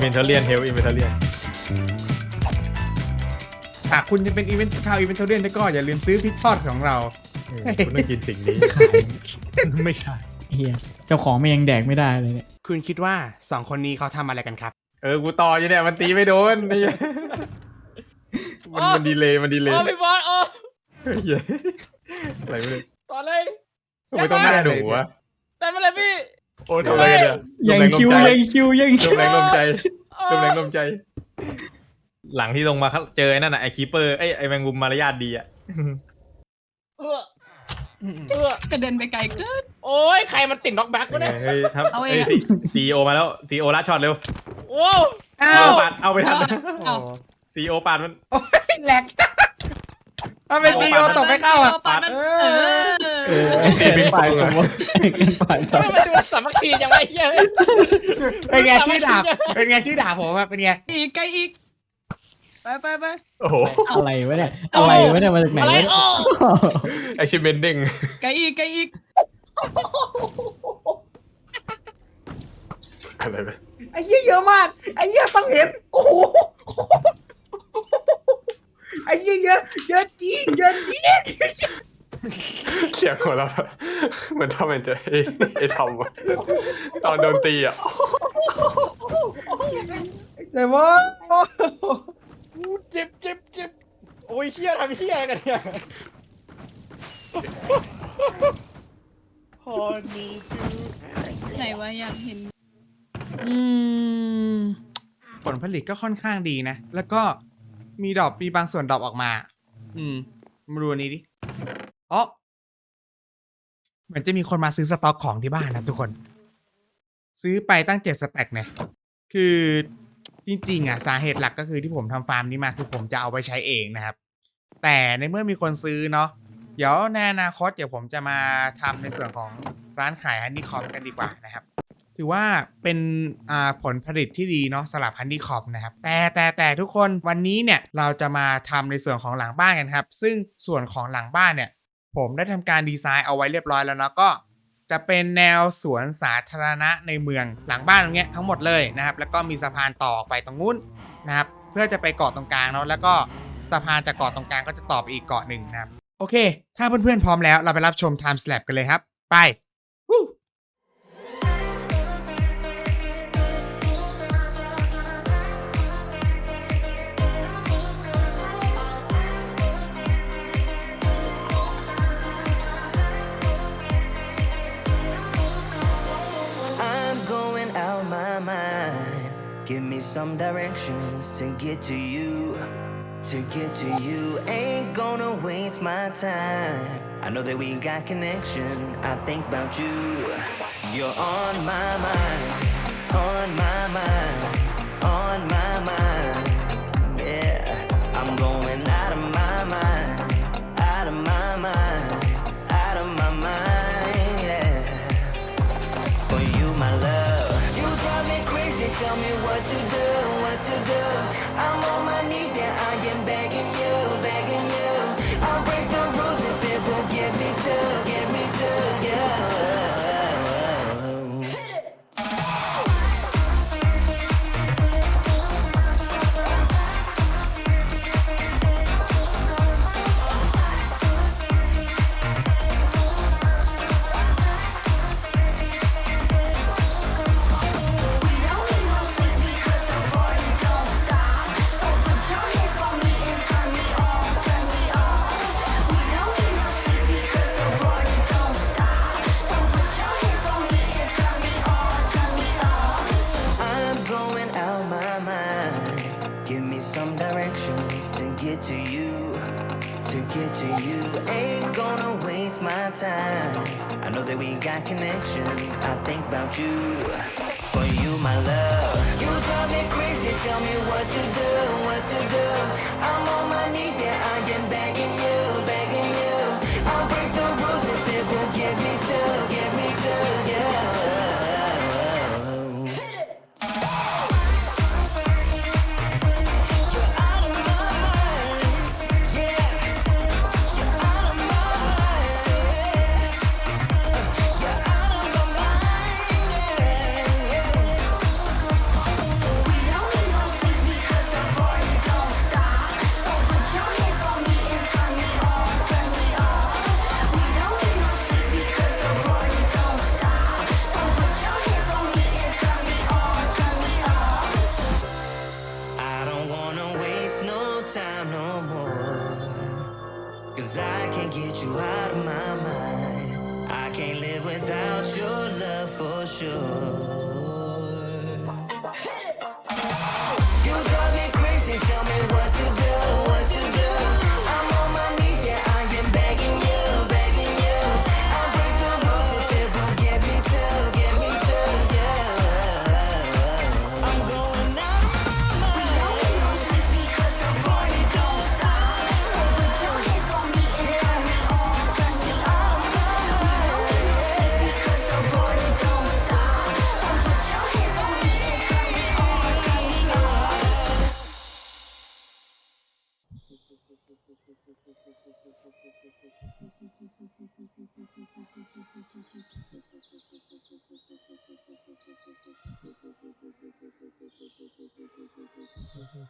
เมนเทเลียนเฮลอินเมนเทเลียนหากคุณจะเป็นอีเวนต์ชาวอีเวนต์เทเรียนก็อย่าลืมซื้อพริกทอดของเรา คุณต้องกินสิ่งนี้ ขายไม่ใช่เฮียเจ้าของมันยังแดกไม่ได้เลยเนี่ยคุณคิดว่าสองคนนี้เขาทำอะไรกันครับ เออ กูต่ออยู่เนี่ย มันตีไม่โดนไอ้เหี้ยมันมันดีเลยมันดีเลยโอ้พี่บอลโอ้เหี้ยอะไรไม่รู้ต่อเลยทำไมต้องหน้าหนูวะ แต่มาเลยพี่ โอ้ทำอะไรกันเนี่ยยังคิวยังคิวยังลคิมวแรงลมใจเออลมแรงลมใจ หลังที่ลงมาเจอไอ้นั่นน่ะไอ้คีเปอร์ไอ้ไอ้แมงมุมมารยาทดีอะเออเออกระเด็นไปไกลเกินโอ้ยใครมันติดน็อกแบ็กวะเนี่ยเฮ้ยทับเอาเองเฮ้ยซีซีโอมาแล้วซีโอลัดช็อตเร็วโอ้อ้าเอาวปาดเอาไปทันเอาซีโอปาดมันโอ้ยแหลก ถ้าเป็นซีโอตกไม่เข้าอะปาดเออเออไอ้เป็นฝ่ายสมมติเป็นฝ่ายสมทำมไมติมันดูสามัคคีจังไอ้เหี้ยเป็นไงชื่อด่าเป็นไงชื่อด่าผมอะเป็นไงอีกไกลอีกไปไปไปโอ้โหอะไรวะเนี่ยอะไรวะเนี่ยมาจากไหนอะไรโอ้ไอชิเมนเด้งไกลอีกไกลอีกอะไรไปไอ้เหี้ยเยอะมากไอ้เหี้ยต้องเห็นโอ้โห ไอ้เหี้ยเยอะเยอะจริงเยอะจริงเสียงหัวเราะเหมือนทอมแอนเจอไอ้ไอ้ทอมอะตอนโดนตีอะแต่ว่าเจ็บเจ็บเจ็บโอ้ยเหี้ยทำเหี้ยอะไรกันเนี่ยพอนี้จูไหนวะอยากเห็น อืม ผลผลิตก็ค่อนข้างดีนะ แล้วก็ มีดอกมีบางส่วนดอกออกมา อืมมาดูอันนี้ดิอ๋อเหมือนจะมีคนมาซื้อสต็อกของที่บ้านนะครับทุกคน ซื้อไปตั้งเจ็ดสแต็กเนี่ย คือจริงๆอะสาเหตุหลักก็คือที่ผมทำฟาร์มนี้มาคือผมจะเอาไปใช้เองนะครับ แต่ในเมื่อมีคนซื้อเนาะเดี๋ยวในอนาคตเดี๋ยวผมจะมาทำในส่วนของร้านขายฮันนี่คอมกันดีกว่านะครับ ถือว่าเป็นผลผลิตที่ดีเนาะสำหรับฮันนี่คอมนะครับ แต่แต่แต่ทุกคนวันนี้เนี่ยเราจะมาทำในส่วนของหลังบ้านกันครับ ซึ่งส่วนของหลังบ้านเนี่ย ผมได้ทำการดีไซน์เอาไว้เรียบร้อยแล้วเนาะก็จะเป็นแนวสวนสาธารณะในเมืองหลังบ้านตรงเนี้ยทั้งหมดเลยนะครับ แล้วก็มีสะพานต่ออไปตรงนู้นนะครับ เพื่อจะไปเกาะตรงกลางเนาะแล้วก็สะพานจากเกาะตรงกลางก็จะต่อไปอีกเกาะหนึ่งนะครับ โอเค ถ้าเพื่อนๆพร้อมแล้วเราไปรับชม Time Slap กันเลยครับ ไป some directions to get to you. To get to you, ain't gonna waste my time. I know that we got connection. I think about you. You're on my mind, on my mind, on my mind. Yeah, I'm going out tell me what to do, what to do. I'm on my knees, yeah, I am begging get to you. To get to you, ain't gonna waste my time. I know that we got connection. I think about you. For you, my love. You drive me crazy, tell me what to do, what to do. I'm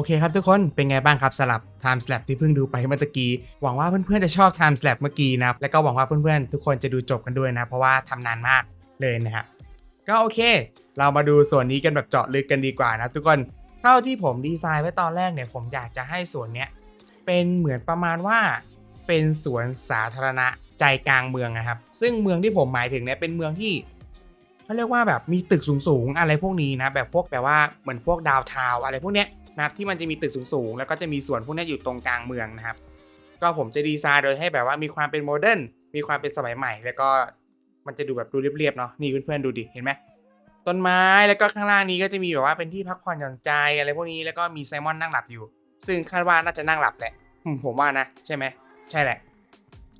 อเคครับทุกคนเป็นไงบ้างครับสลับ Time Slap ที่เพิ่งดูไปเมื่อกี้หวังว่าเพื่อนๆจะชอบ Time Slap เมื่อกี้นะครับแล้วก็หวังว่าเพื่อนๆทุกคนจะดูจบกันด้วยนะ เพราะว่าทำนานมากเลยนะครับก็โอเค เรามาดูส่วนนี้กันแบบเจาะลึกกันดีกว่านะทุกคนเท่าที่ผมดีไซน์ไว้ตอนแรกเนี่ยผมอยากจะให้ส่วนเนี้ยเป็นเหมือนประมาณว่า เป็นสวนสาธารณะใจกลางเมืองนะครับ ซึ่งเมืองที่ผมหมายถึงเนี่ยเป็นเมืองที่เขาเรียกว่าแบบมีตึกสูงๆอะไรพวกนี้นะแบบพวกแบบว่าเหมือนพวกดาวทาวอะไรพวกเนี้ย นะครับที่มันจะมีตึกสูงๆ แล้วก็จะมีสวนพวกนี้อยู่ตรงกลางเมืองนะครับ ก็ผมจะดีไซน์โดยให้แบบว่ามีความเป็นโมเดิร์นมีความเป็นสมัยใหม่ แล้วก็มันจะดูแบบดูเรียบๆเนาะนี่เพื่อนๆดูดิเห็นไหมต้นไม้แล้วก็ข้างล่างนี้ก็จะมีแบบว่าเป็นที่พักผ่อนหย่อนใจอะไรพวกนี้แล้วก็มีไซมอนนั่งหลับอยู่ ซึ่งคาดว่าน่าจะนั่งหลับแหละผมว่านะ ใช่ไหมใช่แหละ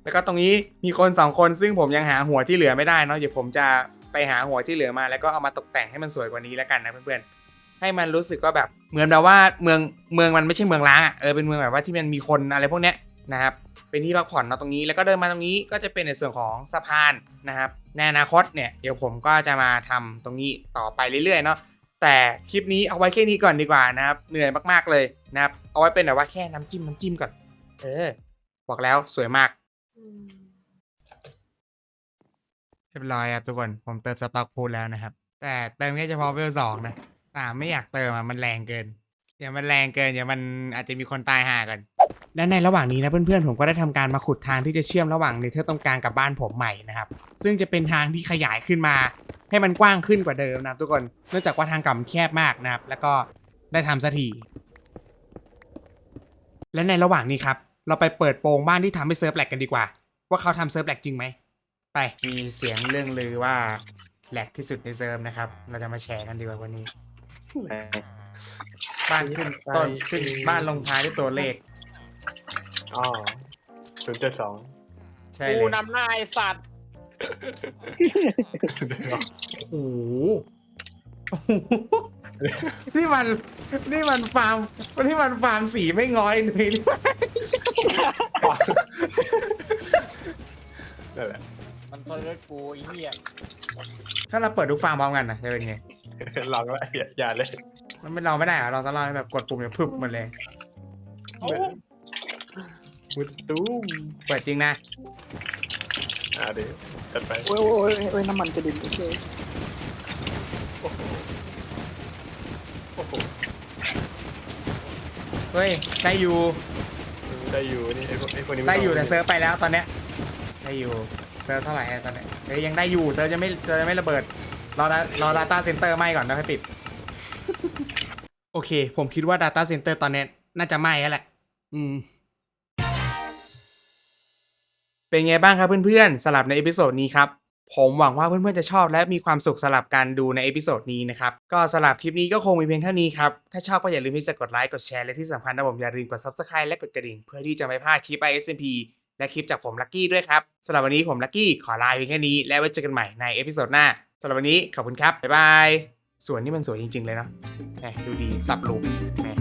แล้วก็ตรงนี้มีคนสองคนซึ่งผมยังหาหัวที่เหลือไม่ได้เนาะเดี๋ยวผมจะไปหาหัวที่เหลือมา แล้วก็เอามาตกแต่งให้มันสวยกว่านี้แล้วกันนะเพื่อนๆ ให้มันรู้สึกว่าแบบเหมือนแบบว่าเมืองเมืองมันไม่ใช่เมืองล้างอะเออเป็นเมืองแบบว่าที่มันมีคนอะไรพวกเนี้ยนะครับเป็นที่พักผ่อนเนาะตรงนี้แล้วก็เดินมาตรงนี้ก็จะเป็นในส่วนของสะพานนะครับในอนาคตเนี่ยเดี๋ยวผมก็จะมาทำตรงนี้ต่อไปเรื่อยๆเนาะแต่คลิปนี้เอาไว้แค่นี้ก่อนดีกว่านะครับเหนื่อยมากๆเลยนะครับเอาไว้เป็นแบบว่าแค่น้ำจิ้มน้ำจิ้มก่อน เออ บอกแล้วสวยมากเรียบร้อยครับทุกคนผมเติมสต็อกพูดแล้วนะครับ แต่เติมแค่เฉพาะเวลสองนะ อ่าไม่อยากเติมอะมันแรงเกิน เดี๋ยวมันแรงเกินเดี๋ยวมันอาจจะมีคนตายห่ากัน และในระหว่างนี้นะเพื่อนๆผมก็ได้ทำการมาขุดทางที่จะเชื่อมระหว่างเนเธอร์ตรงกลางกับบ้านผมใหม่นะครับ ซึ่งจะเป็นทางที่ขยายขึ้นมา ให้มันกว้างขึ้นกว่าเดิมนะครับทุกคนเนื่องจากว่าทางกลับมันแคบมากนะครับ แล้วก็ได้ทำสักทีและในระหว่างนี้ครับ เราไปเปิดโปงบ้านที่ทำให้เซิร์ฟแลกกันดีกว่า ว่าเขาทำเซิร์ฟแลกจริงไหมไปมีเสียงเรื่องลือว่าแหลกที่สุดในเซิร์ฟนะครับ เราจะมาแชร์กันดีกว่าวันนี้ บ้านขึ้นต้นขึ้นบ้านลงท้ายด้วยตัวเลข อ๋อศูนย์เจ็ดสองใช่กูเลยนำหน้าไอสัตว์โอ้โหโอ้โหนี่มัน นี่มันฟาร์มนี่มันฟาร์มสีไม่ง้อยเลยนี่นั่นแหละมันเซิร์ชกูไอ้เหี้ยถ้าเราเปิดทุกฟาร์มพร้อมกันนะจะเป็นไง ลองแล้วอย่าอย่าเลยมันไม่เราไม่ได้เหรอเราต้องรอให้แบบกดปุ่มเนี่ยพึบหมันเลยเอ้ามุดตุ้มเปิดจริงนะอ่าเดี๋ยวจัดไปโอ้ยโอ้ยโอ้ยน้ำมันกระเด็นโอเคเฮ้ยได้อยู่ได้อยู่นี่ไอ้พวกไอ้พวกนี้ม่ได้อยู่ต้งแต่เซิร์ฟไปแล้วตอนเนี้ยได้อยู่เซิร์ฟเท่าไหร่อะตอนเนี้ยเฮ้ยยังได้อยู่เซิร์ฟจะไม่เซิร์ฟจะไม่ระเบิด รอดารอ Data Center ไหมก่อนแล้วค่อยปิด โอเค ผมคิดว่า Data Center ตอนเนี้น่าจะไหม้แล้วแหละ อืม เป็นไงบ้างครับเพื่อนๆสลับในเอพิโซดนี้ครับ ผมหวังว่าเพื่อนๆจะชอบและมีความสุขสลับการดูในเอพิโซดนี้นะครับ ก็สลับคลิปนี้ก็คงมีเพียงเท่านี้ครับ ถ้าชอบก็อย่าลืมที่จะกดไลค์กดแชร์และที่สำคัญนะผมอย่าลืมกด subscribe และกดกระดิ่ง เพื่อที่จะไม่พลาดคลิป ISMP และคลิปจากผมลักกี้ด้วยครับสำหรับวันนี้ผมลักกี้ขอลาเพียงแค่นี้ และไว้เจอกันใหม่ในเอพิโซดหน้า สำหรับวันนี้ขอบคุณครับ บ๊ายบาย สวนนี่มันสวยจริง ๆ เลยเนาะแหมดูดีสับลูปแหม